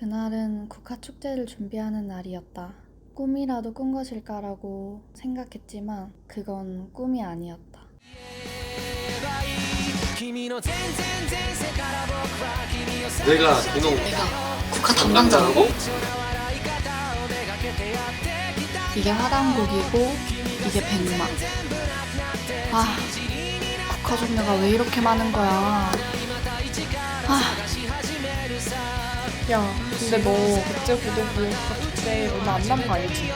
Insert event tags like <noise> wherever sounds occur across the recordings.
그날은 국화 축제를 준비하는 날이었다. 꿈이라도 꾼 것일까라고 생각했지만 그건 꿈이 아니었다. 내가 분홍 내가 국화 담당자라고? 이게 화단국이고 이게 백마. 아, 국화 종류가 왜 이렇게 많은 거야? 야, 근데 너 국제 고등부 축제 얼마 안 남은 거 알지?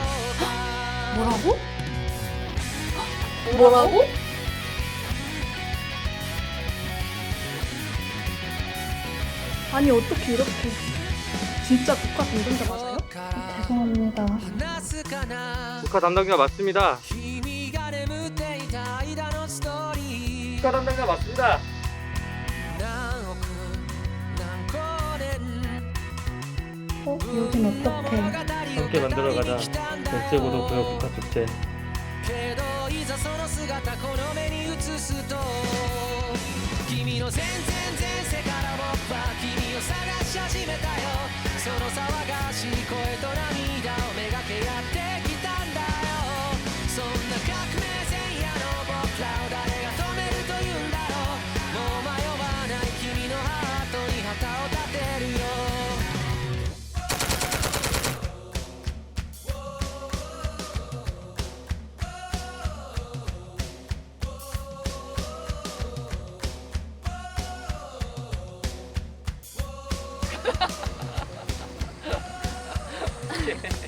뭐라고? 뭐라고? 아니 어떻게 이렇게 진짜 국가 담당자 맞아요? 죄송합니다. 국가 담당자 맞습니다. 국가 담당자 맞습니다. 어? 여긴 어떡해? 함께 만들어가자. 국제고도 구역 국가 축제. けどいざその姿この目に映すと君の全然前世から僕は君を探し始めたよその騒がしい声と涙 谢 <laughs>